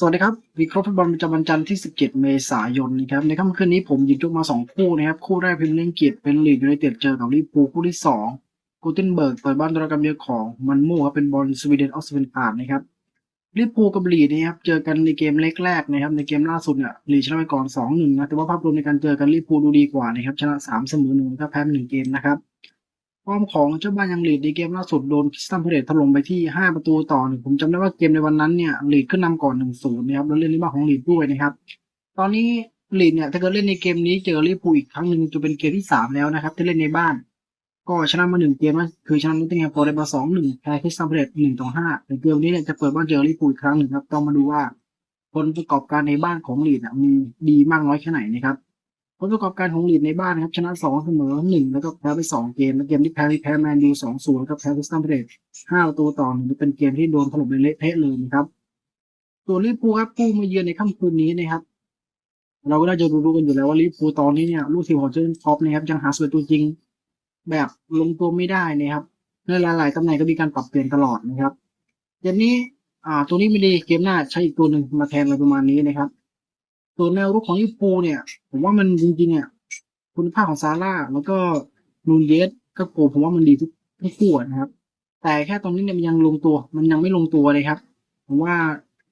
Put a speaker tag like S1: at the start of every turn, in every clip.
S1: สวัสดีครับวิเคราะห์ฟุตบอลประจำวันจันทร์ที่ 17 เมษายนนะครับในค่ำคืนนี้ผมหยิบยกมา 2 คู่นะครับ คู่แรกพิมพ์เล่นเกียรติเป็นลีดยูไนเต็ดเจอกับลิเวอร์พูลคู่ที่ 2 กูเทนเบิร์กเปิดบ้านตระการเยือของมันมู่ครับเป็นบอลสวีเดนออสเวนพาร์นะครับลิเวอร์พูลกับลีดนะครับเจอกันในเกมเล็กแรกนะครับในเกมล่าสุดเนี่ยลีดชนะไปก่อน 2-1 นะแต่ว่าภาพรวมในการเจอกันลิเวอร์พูลดูดีกว่านะครับชนะ 3 เสมอ1แล้วก็แพ้ไป1เกมนะครับ ฟอร์มของเจ้าบ้านยังลีดในเกมล่าสุดโดนคิสตันพเลตถล่มไปที่ 5 ประตูต่อหนึ่งผมจำได้ว่าเกมในวันนั้นเนี่ยลีดขึ้นนำก่อน 1-0 นะครับ แล้วเล่นในบ้านของลีดด้วยนะครับ ตอนนี้ลีดเนี่ยถ้าเกิดเล่นในเกมนี้เจอลิเวอร์พูอีกครั้งหนึ่งจะเป็นเกมที่ 3 แล้วนะครับ ที่เล่นในบ้าน ก็ชนะมาหนึ่งเกมนะคือชนะนอตติงแฮมฟอร์เรสต์มาสองหนึ่งแพ้คิสตันพเลตหนึ่งต่อห้าในเกมนี้เนี่ยจะเปิดบ้านเจอลิเวอร์พูอีกครั้งหนึ่งครับต้องมาดูว่าผลประกอบการในบ้านของลีดอะมีดีมากน้อยแค่ไหนนะครับ ผลประกอบการของลีดในบ้านครับชนะสองเสมอหนึ่งแล้วก็แพ้ไปสองเกม แล้วเกมที่แพ้ที่แพ้แมนยูสองศูนย์แล้วก็แพ้คริสตันพาเลตห้าประตูต่อหนึ่งเป็นเกมที่โดนถล่มเละเทะเลยนะครับส่วนลิเวอร์พูลครับผู้มาเยือนในค่ำคืนนี้นะครับ เราก็น่าจะรู้ๆกันอยู่แล้วว่าลิเวอร์พูลตอนนี้เนี่ยลูกทีมของเจนคล็อปนะครับยังหาสวนตัวจริง แบบลงตัวไม่ได้นะครับในหลายๆตำแหน่งก็มีการปรับเปลี่ยนตลอดนะครับเกมนี้อ่าตัวนี้ไม่ดีเกมหน้าใช้อีกตัวหนึ่งมาแทนอะไรประมาณนี้นะครับ ส่วนแนวรุกของลิเวอร์พูลเนี่ย ผมว่ามันจริงๆอะคุณภาพของซาร่าแล้วก็นูนเยสก็โกผมว่ามันดีทุกทุกคู่นะครับ แต่แค่ตรงนี้เนี่ยมันยังลงตัว มันยังไม่ลงตัวเลยครับ ผมว่า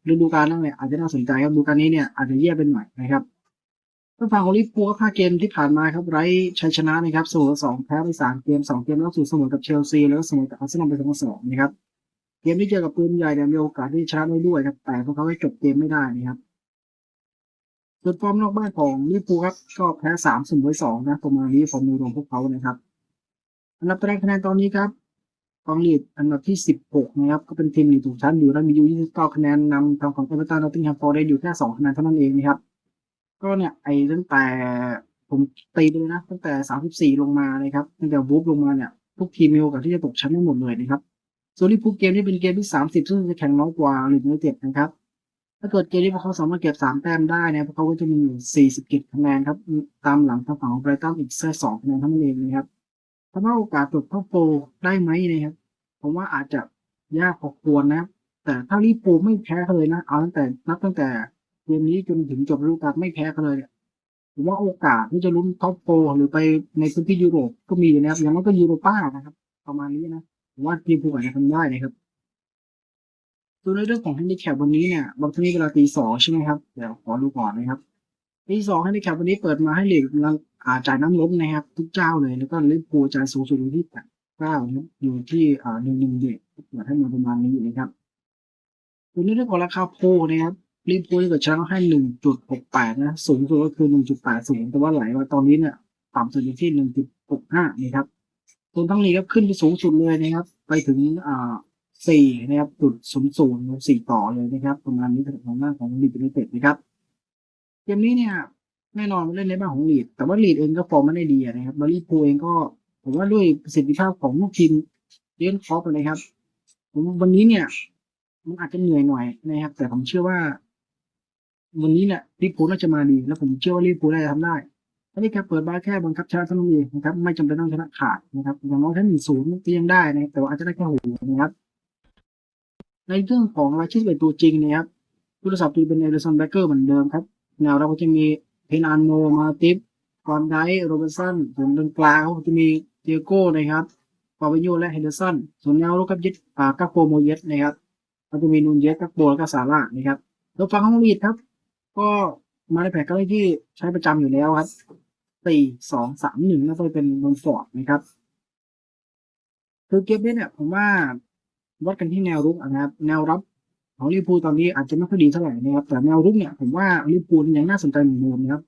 S1: ฤดูกาลนั้นเนี่ยอาจจะน่าสนใจครับฤดูกาลนี้เนี่ยอาจจะแย่เป็นหน่อยนะครับทางฝั่งของลิเวอร์พูลก็ห้าเกมที่ผ่านมาครับไร้ชัยชนะนะครับเสมอสองแพ้ไปสามเกมสองเกมแล่าสุดเสมอกับเชลซีแล้วก็เสมอกับอาร์เซนอลไปสองสองนะครับเกมที่เจอกับปืนใหญ่เนี่ยมีโอกาสที่ชนะได้ด้วยครับแต่พวกเขาให้จบเกมไม่ได้นะครับ ส่วนฟอร์มนอกบ้านของลิเวอร์พูครับ ก็แพ้สามเสมอสองนะประมาณนี้ฟอร์มโดยรวมพวกเขานะครับ อันดับตารางคะแนนตอนนี้ครับกองลีดอันดับที่สิบหกนะครับ ก็เป็นทีมหนีถูกชั้นอยู่แล้วมีอยู่ยี่สิบเก้าคะแนนนำทางของเอเวอร์ตันนอตติงแฮมฟอร์เรสต์อยู่แค่สองคะแนนเท่านั้นเองนะครับ ก็เนี่ยไอ้ตั้งแต่ผมตีเลยนะ ตั้งแต่สามสิบสี่ลงมาเลยครับตั้งแต่วูฟลงมาเนี่ยทุกทีมมีโอกาสที่จะตกชั้นทั้งหมดเลยนะครับส่วนลิภูเกมนี้เป็นเกมที่สามสิบซึ่งจะแข่งน้อยกว่าลีดยูไนเต็ดนะครับ ถ้าเกิดเกมนี้พวกเขาสามารถเก็บสามแต้มได้เนี่ยพวกเขาก็จะมีอยู่สี่สิบเจ็ดคะแนนครับตามหลังทางฝั่งของไบรตันอีกแค่สองคะแนนเท่านั้นเองนะครับถ้าว่าโอกาสตกท็อปโฟร์ได้ไหมนะครับผมว่าอาจจะยากพอควรนะแต่ถ้าลิเวอร์พูไม่แพ้เลยนะเอาตั้งแต่นับตั้งแต่เกมนี้จนถึงจบฤดูกาลไม่แพ้เขาเลยเนี่ยผมว่าโอกาสที่จะลุ้นท็อปโฟร์หรือไปในพื้นที่ยุโรปก็มีอยู่นะครับอย่างน้อยก็ยูโรป้านะครับ ประมาณนี้นะผมว่าทีมผู้อาจจะทำได้นะครับ ตัวในเรื่องของแฮนดิแคปวันนี้เนี่ยบางทีเวลาตีสองใช่ไหมครับเดี๋ยวขอดูก่อนนะครับตีสองแฮนดิแคปวันนี้เปิดมาให้เหล็กอาจ่ายน้ำล้มนะครับ ทุกเจ้าเลยแล้วก็เวอร์พูจ่ายสูงสุดอยู่ที่แปดเก้านะครับอยู่ที่อ่าหนึ่งหนึ่งเด็กเปิดให้มาประมาณนี้นะครับตัวในเรื่องของราคาโพนะครับร์พูลถ้าเกิดชนะให้หนึ่งจุดหกแปดนะสูงสุดก็คือหนึ่งจุดแปดศูนย์แต่ว่าไหลมาตอนนี้เนี่ยต่ำสุดอยู่ที่หนึ่งจุดหกห้านะครับส่วนทั้งนี้ก็ขึ้นไปสูงสุดเลยนะครับ ไปถึงอ่า สี่นะครับจุดศูนย์ศูนย์สี่ต่อเลยนะครับประมาณนี้สำหรับของหน้าของลีดยูไนเต็ดนะครับเกมนี้เนี่ยแน่นอนมันเล่นในบ้านของลีดแต่ว่าลีดเองก็ฟอร์มไม่ได้ดีนะครับบารีพูเองก็ผมว่าด้วยประสิทธิภาพของลูกทีมเลี้ยนคอปนะครับผมวันนี้เนี่ย มันอาจจะเหนื่อยหน่อยนะครับ แต่ผมเชื่อว่า วันนี้เนี่ยลิปูน่าจะมาดีแล้วผมเชื่อว่าลิปูลได้ทำได้อันนี้แค่เปิดบ้านแค่บังคับชนะเท่านั้นเองนะครับ ไม่จำเป็นต้องชนะขาดนะครับอย่างน้อยแค่หนึ่งศูนย์ก็ยังได้นะครับแต่ว่าอาจจะได้แค่หูนะครับ ในเรื่องของรายชื่อเป็นตัวจริงนะครับผู้รักษาประตูเป็นเอลิสันแบ็กเกอร์เหมือนเดิมครับแนวเราก็จะมีเพนอันโนมาติฟฟอนไดโรเบร์สันส่วนตรงกลางเขาจะมีเตียโก้นะครับฟาบิโยและเฮนเดอร์สันส่วนแนวรุกกับยึดอ่ากัปโปโมเยสนะครับก็จะมีนูนเยสกัปโปแล้วก็ซาร่านะครับแล้วฝั่งของลีดครับ ก็มาในแผนก็เลยที่ใช้ประจำอยู่แล้วครับสี่สองสามหนึ่งน่าจะเป็นนนฟอร์ดนะครับคือเกมนี้เนี่ยผมว่า วัดกันที่แนวรุกนะครับ แนวรับของลิเวอร์พูลตอนนี้อาจจะไม่ค่อยดีเท่าไหร่นะครับ แต่แนวรุกเนี่ยผมว่าลิเวอร์พูลยังน่าสนใจเหมือนเดิมนะครับ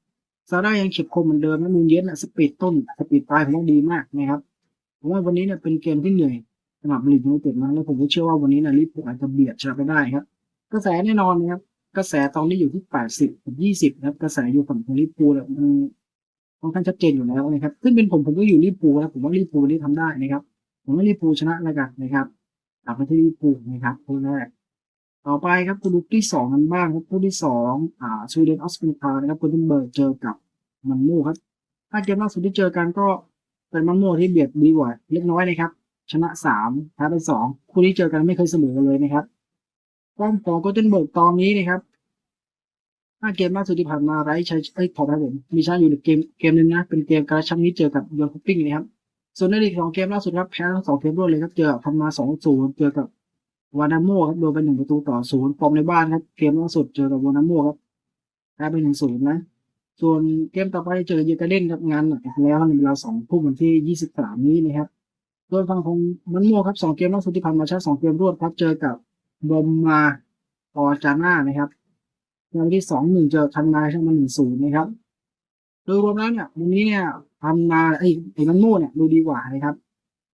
S1: ซาร่ายังเฉียบคมเหมือนเดิมนะมูนเยสน่ะสปีดต้นสปีดปลายผมว่าดีมากนะครับผมว่าวันนี้เนี่ยเป็นเกมที่เหนื่อยสำหรับลีดยูไนเต็ดนะแล้วผมก็เชื่อว่าวันนี้นะลิเวอร์พูลอาจจะเบียดชนะไปได้ครับ กระแสแน่นอนนะครับ กระแสตอนนี้อยู่ที่แปดสิบกับยี่สิบนะครับ กระแสอยู่ฝั่งของลิเวอร์พูลเนี่ยมันค่อนข้างชัดเจนอยู่แล้วนะครับ ซึ่งเป็นผมผมก็อยู่ลิเวอร์พูลนะผมว่าลิเวอร์พูลวันนี้ทำได้นะครับ ผมว่าลิเวอร์พูลชนะแล้วกันนะครับ กับมาที่ลิเวอร์พูลนะครับคู่แรก ต่อไปครับคู่ที่สองกันบ้างครับคู่ที่สองอ่าสวีเดนออสเตรเลียนะครับคุณเทนเบิร์กเจอกับมันโม่ครับถ้าเกมล่าสุดที่เจอกันก็เป็นมันโม่ที่เบียดดีกว่าเล็กน้อยนะครับ ชนะสามแพ้ไปสองคู่นี้เจอกันไม่เคยเสมอเลยนะครับความของโกลเทนเบิร์กตอนนี้นะครับห้าเกมล่าสุดที่ผ่านมาไร้ชัยเอ้ยขอไปผมมีชนะอยู่ในเกมเกมหนึงนะเป็นเกมกระชับมิตรเจอกับยอนคุปปิ้งนะครับ ส่วนในลีกสองเกมล่าสุดครับแพ้ทั้งสองเกมรวดเลยครับเจอกับพันมาสองศูนย์เจอกับวานาโมครับโดนไปหนึ่งประตูต่อศูนย์ฟอร์มในบ้านครับเกมล่าสุดเจอกับวานาโมครับแพ้ไปหนึ่งศูนย์นะ ส่วนเกมต่อไปเจอเยอร์กาเด้นครับงานหนักอีกแล้วในเวลาสองทุ่มวันที่ยี่สิบสามนี้นะครับโดยฝั่งของมันโมครับสองเกมล่าสุดที่ผ่านมาชนะสองเกมรวดครับ เจอกับบอมมาออจาน่านะครับในวันที่สองหนึ่งเจอคันนาชนะมาหนึ่งศูนย์นะครับ โดยรวมแล้วเนี่ยวันนี้เนี่ยพันนาไอ้ไอ้มันโม่เนี่ยดูดีกว่านะครับ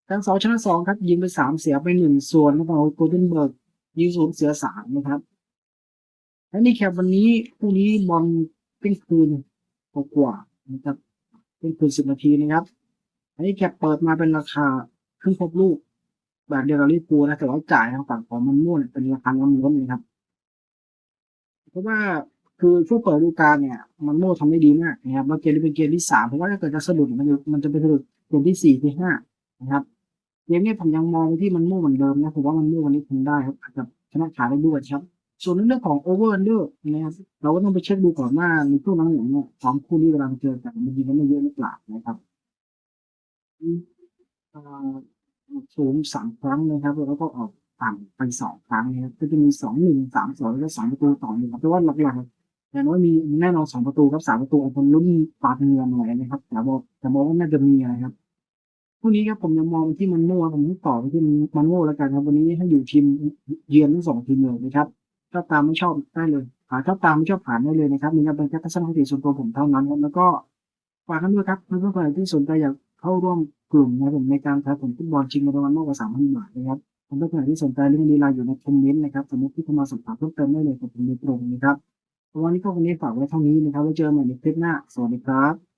S1: ทั้งสองชนะสองครับ ยิงไปสามเสียไปหนึ่งส่วนแล้วก็โกลเด้นเบิร์กยิงศูนย์เสียสามนะครับและนี่แคปวันนี้คู่นี้บอลเป็นคืนกว่านะครับเป็นคืนสิบนาทีนะครับอันนี้แคปเปิดมาเป็นราคาครึ่งครบลูก แบบเดียวกับลิเวอร์พูนะแต่ว่าจ่ายทางฝั่งของมันม่วนเป็นราคาล้ำล้นนะครับ เพราะว่า คือช่วงเปิดฤดูกาลเนี่ยมันโม่ทำได้ดีมากนะครับแล้วเกมนี้เป็นเกมที่สามเพราะว่าถ้าเกิดจะสะดุดมันจะมันจะไปสะดุดเกมที่สี่ที่ห้านะครับเกมนี้ผมยังมองที่มันโม่เหมือนเดิมนะผมว่ามันโม่วันนี้ทำได้ครับอาจจะชนะขาดได้ด้วยครับ ส่วนเรื่องของโอเวอร์เดอร์นะครับเราก็ต้องไปเช็คดูก่อนว่าในช่วงนั้นเนี่ยสองคู่นี้เวลาเจอกันมันยิงกันได้เยอะหรือเปล่านะครับสูงสามครั้งนะครับแล้วก็ออกต่ำไปสองครั้งนะครับก็จะมีสองหนึ่งสามสองแล้วก็สองประตูต่อหนึ่งครับแต่ว่าหลักๆ อย่างน้อยมีแน่นอนสองประตูครับสามประตูเอาคนลุ้นปาดเงินหน่อยนะครับแต่บอกแต่มองว่าน่าจะมีอะไรครับคู่นี้ครับผมยังมองไปที่มันโม่ผมต่อไปที่มันโม่แล้วกันครับ วันนี้ให้อยู่ทีมเยือนทั้งสองทีมเลยนะครับชอบตามไม่ชอบได้เลยอ่าชอบตามไม่ชอบผ่านได้เลยนะครับนี่ก็เป็นแค่ทัศนคติส่วนตัวผมเท่านั้นครับแล้วก็ฝากกันด้วยครับเพื่อนๆคนไหนที่สนใจอยากเข้าร่วมกลุ่มนะผมในการทายผลฟุตบอลชิงเงินรางวัลมากกว่าสามพันบาทนะครับเพื่อนๆคนไหนที่สนใจเรื่องดีไลน์อยู่ในคอมเมนต์นะครับสมมติที่เข้ามาสอบถามเพิ่มเติมได้เลยกับผมโดยตรงนะครับ วันนี้ก็วันนี้ฝากไว้เท่านี้นะครับไว้เจอกันใหม่ในคลิปหน้า สวัสดีครับ